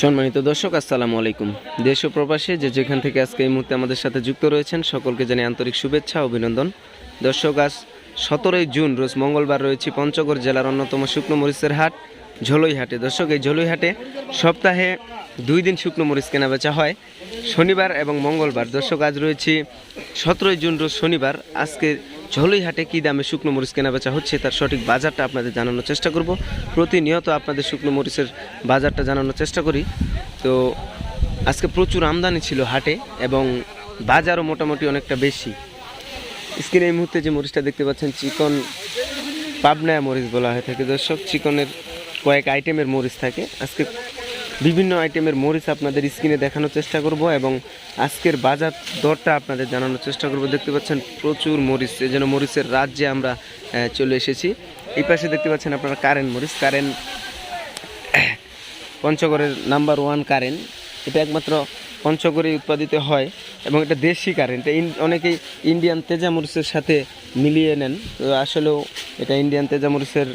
সম্মানিত দর্শক, আসসালামু আলাইকুম। দেশ ও প্রবাসে যে যেখান থেকে আজকে এই মুহূর্তে আমাদের সাথে যুক্ত রয়েছেন, সকলকে জানিয়ে আন্তরিক শুভেচ্ছা, অভিনন্দন। দর্শক, আজ সতেরোই জুন, রোজ মঙ্গলবার রয়েছে পঞ্চগড় জেলার অন্যতম শুকনো মরিচের হাট ঝোলই হাটে দর্শক, এই ঝোলই হাটে সপ্তাহে দুই দিন শুকনো মরিচ কেনা বেচা হয়, শনিবার এবং মঙ্গলবার। দর্শক, আজ রয়েছে সতেরোই জুন, রোজ শনিবার। আজকে ঝোলই হাটে কী দামে শুকনো মরিচ কেনা বেচা হচ্ছে তার সঠিক বাজারটা আপনাদের জানানোর চেষ্টা করব। প্রতিনিয়ত আপনাদের শুকনো মরিচের বাজারটা জানানোর চেষ্টা করি। তো আজকে প্রচুর আমদানি ছিল হাটে এবং বাজারও মোটামুটি অনেকটা বেশি। স্ক্রিনে এই মুহূর্তে যে মরিচটা দেখতে পাচ্ছেন, চিকন পাবনায়া মরিচ বলা হয়ে থাকে দর্শক। চিকনের কয়েক আইটেমের মরিচ থাকে। আজকে বিভিন্ন আইটেমের মরিচ আপনাদের স্ক্রিনে দেখানোর চেষ্টা করব এবং আজকের বাজার দরটা আপনাদের জানানোর চেষ্টা করব। দেখতে পাচ্ছেন প্রচুর মরিচ, এই যেন মরিচের রাজ্যে আমরা চলে এসেছি। এই পাশে দেখতে পাচ্ছেন আপনারা কারেন্ট মরিচ কারেন্ট পঞ্চগড়ের নাম্বার ওয়ান কারেন্ট এটা একমাত্র পঞ্চগড়ে উৎপাদিত হয় এবং এটা দেশি কারেন্ট অনেকেই ইন্ডিয়ান তেজামরিচের সাথে মিলিয়ে নেন। আসলেও এটা ইন্ডিয়ান তেজামরিচের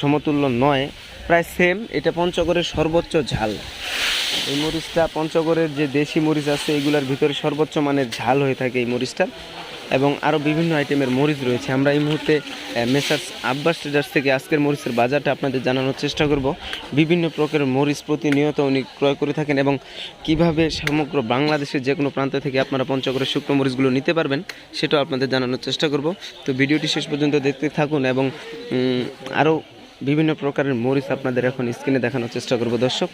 সমতুল্য নয়। প্রায় সেম এটা পঞ্চগড়ের সর্বোচ্চ ঝাল। এই মরিচটা পঞ্চগড়ের যে দেশি মরিচ আছে, এগুলোর ভিতরে সর্বোচ্চ মানের ঝাল হয়ে থাকে এই মরিচটা। এবং আরও বিভিন্ন আইটেমের মরিচ রয়েছে। আমরা এই মুহূর্তে মেসার্স আব্বাস ট্রেডার্স থেকে আজকের মরিচের বাজারটা আপনাদের জানানোর চেষ্টা করব। বিভিন্ন প্রকারের মরিচ প্রতিনিয়ত উনি ক্রয় করে থাকেন এবং কীভাবে সমগ্র বাংলাদেশের যে কোনো প্রান্ত থেকে আপনারা পঞ্চগড়ের শুকনো মরিচগুলো নিতে পারবেন, সেটাও আপনাদের জানানোর চেষ্টা করব। তো ভিডিওটি শেষ পর্যন্ত দেখতে থাকুন এবং আরও বিভিন্ন প্রকারের মরিচ আপনাদের এখন স্ক্রিনে দেখানোর চেষ্টা করব, দর্শক।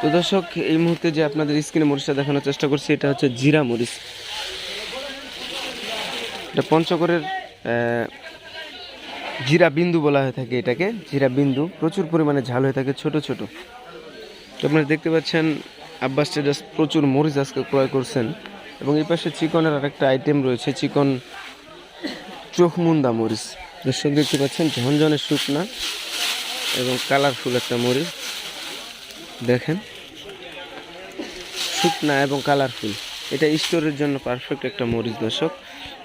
তো দর্শক, এই মুহূর্তে যে আপনাদের স্ক্রিনে মরিচটা দেখানোর চেষ্টা করছি, এটা হচ্ছে জিরা মরিচ। এটা পঞ্চগড়ের জিরা বিন্দু বলা হয়ে থাকে এটাকে, জিরা বিন্দু। প্রচুর পরিমাণে ঝাল হয়ে থাকে, ছোট ছোট। তো আপনারা দেখতে পাচ্ছেন আব্বাস ট্রেডার্স প্রচুর মরিচ আজকে ক্রয় করছেন এবং এই পাশে চিকনের আরেকটা আইটেম রয়েছে, চিকন চোখমুন্দা মরিচ। দর্শক দেখতে পাচ্ছেন ঝনঝনের শুকনা এবং কালারফুল একটা মরিচ। দেখেন, শুকনা এবং কালারফুল এটা স্টোরের জন্য পারফেক্ট একটা মরিচ, দর্শক।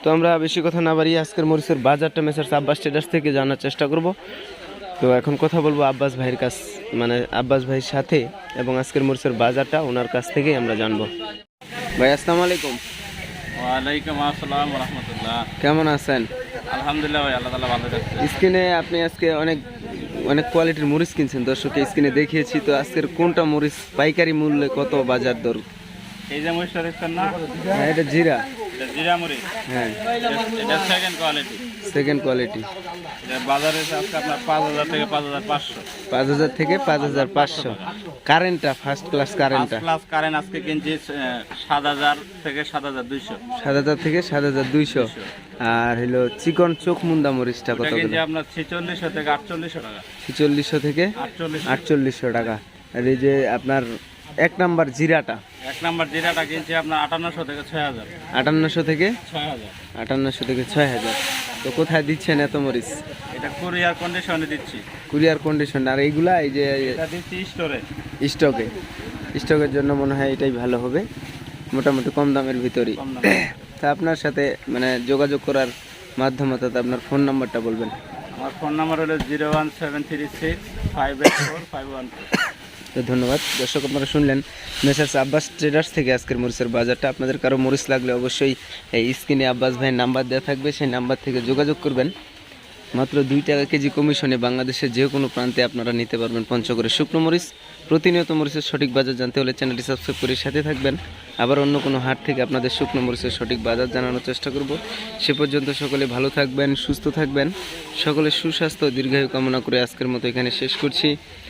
তো আমরা বেশি কথা না বাড়িয়ে আজকের মরিচের বাজারটা মেসার্স আব্বাস ট্রেডার্স থেকে জানার চেষ্টা করব। তো এখন কথা বলব আব্বাস ভাইয়ের কাছ মানে আব্বাস ভাইয়ের সাথে এবং আজকের মরিচের বাজারটা ওনার কাছ থেকেই আমরা জানব। ভাই আসসালামু আলাইকুম। ওয়ালাইকুম আসসালাম রহমতুল্লাহ কেমন আছেন? আলহামদুলিল্লাহ ভাই আল্লাহ তালা ভালো রাখছে। স্ক্রিনে আপনি আজকে অনেক অনেক কোয়ালিটির মরিচ কিনছেন। দর্শককে স্ক্রিনে দেখিয়েছি তো আজকের কোনটা মরিচ পাইকারি মূল্যে কত বাজার দর? এই যে মরিচটা দেখছেন না? হ্যাঁ এটা জিরা। জিরা মরিচ। হ্যাঁ। এটা সেকেন্ড কোয়ালিটি সেকেন্ড বাজারে আজকে আপনার পাঁচ হাজার থেকে পাঁচ হাজার পাঁচশো। পাঁচ হাজার থেকে পাঁচ হাজার পাঁচশো। কারেন্টটা ফার্স্ট ক্লাস কারেন্টটা? কারেন্ট আজকে কিনছি সাত হাজার থেকে সাত হাজার দুইশো। সাত হাজার থেকে সাত হাজার দুইশো। আর হলো চিকন চোখ মুন্দা মরিচটা কত কিনছি আপনার ছেচল্লিশশো থেকে আটচল্লিশশো টাকা। ছিচল্লিশশো থেকে আটচল্লিশশো টাকা। আর এই যে আপনার এক নাম্বার জিরাটা? এক নাম্বার জিরাটা কিনছি আপনার আটান্নশো থেকে ছয় হাজার। আটান্নশো থেকে ছয় হাজার। আটান্নশো থেকে ছয় হাজার। তো কোথায় দিচ্ছেন এত মরিচ? এটা কুরিয়ার কন্ডিশনে দিচ্ছি। কুরিয়ার কন্ডিশন আর এইগুলা এই যে এটা দিচ্ছি স্টোরে স্টকে স্টকের জন্য মনে হয় এটাই ভালো হবে। মোটামুটি কম দামের ভিতরেই। তা আপনার সাথে মানে যোগাযোগ করার মাধ্যমে তো আপনার ফোন নাম্বারটা বলবেন। আমার ফোন নাম্বার হলো zero one seven three six five eight four five one তো ধন্যবাদ। দর্শক, আপনারা শুনলেন মেসার্স আব্বাস ট্রেডার্স থেকে আজকের মরিচের বাজারটা। আপনাদের কারও মরিচ লাগলে অবশ্যই এই স্ক্রিনে আব্বাস ভাইয়ের নাম্বার দেওয়া থাকবে, সেই নাম্বার থেকে যোগাযোগ করবেন। মাত্র দুই টাকা কেজি কমিশনে বাংলাদেশের যে কোনো প্রান্তে আপনারা নিতে পারবেন পঞ্চগড়ের শুকনো মরিচ। প্রতিনিয়ত মরিচের সঠিক বাজার জানতে হলে চ্যানেলটি সাবস্ক্রাইব করে সাথে থাকবেন। আবার অন্য কোনো হাট থেকে আপনাদের শুকনো মরিচের সঠিক বাজার জানানোর চেষ্টা করব। সে পর্যন্ত সকলে ভালো থাকবেন, সুস্থ থাকবেন। সকলে সুস্বাস্থ্য দীর্ঘায়ু কামনা করে আজকের মতো এখানে শেষ করছি।